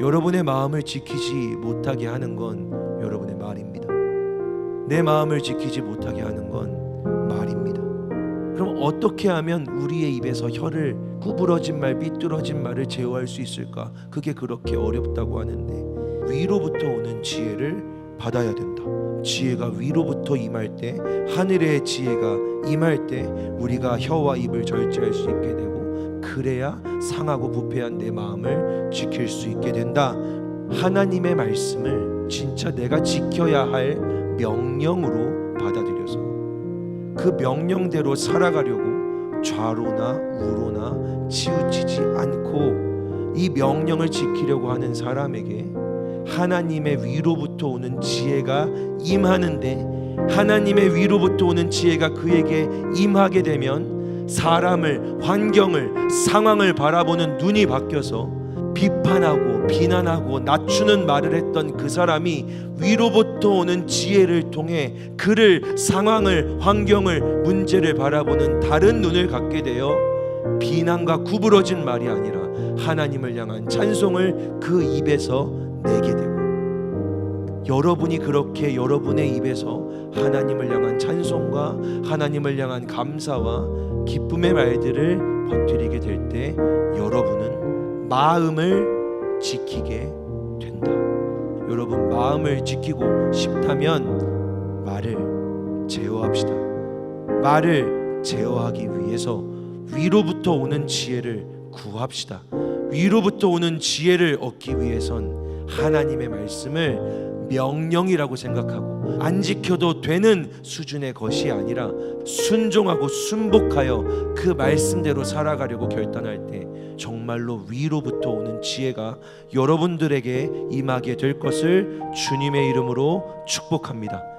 여러분의 마음을 지키지 못하게 하는 건 여러분의 말입니다. 내 마음을 지키지 못하게 하는 건 말입니다. 그럼 어떻게 하면 우리의 입에서 혀를 구부러진 말, 삐뚤어진 말을 제어할 수 있을까? 그게 그렇게 어렵다고 하는데 위로부터 오는 지혜를 받아야 된다. 지혜가 위로부터 임할 때 하늘의 지혜가 임할 때 우리가 혀와 입을 절제할 수 있게 그래야 상하고 부패한 내 마음을 지킬 수 있게 된다. 하나님의 말씀을 진짜 내가 지켜야 할 명령으로 받아들여서 그 명령대로 살아가려고 좌로나 우로나 치우치지 않고 이 명령을 지키려고 하는 사람에게 하나님의 위로부터 오는 지혜가 임하는데 하나님의 위로부터 오는 지혜가 그에게 임하게 되면 사람을 환경을 상황을 바라보는 눈이 바뀌어서 비판하고 비난하고 낮추는 말을 했던 그 사람이 위로부터 오는 지혜를 통해 그를 상황을 환경을 문제를 바라보는 다른 눈을 갖게 되어 비난과 구부러진 말이 아니라 하나님을 향한 찬송을 그 입에서 내게 되고 여러분이 그렇게 여러분의 입에서 하나님을 향한 찬송과 하나님을 향한 감사와 기쁨의 말들을 퍼뜨리게 될 때 여러분은 마음을 지키게 된다. 여러분 마음을 지키고 싶다면 말을 제어합시다. 말을 제어하기 위해서 위로부터 오는 지혜를 구합시다. 위로부터 오는 지혜를 얻기 위해선 하나님의 말씀을 명령이라고 생각하고 안 지켜도 되는 수준의 것이 아니라 순종하고 순복하여 그 말씀대로 살아가려고 결단할 때 정말로 위로부터 오는 지혜가 여러분들에게 임하게 될 것을 주님의 이름으로 축복합니다.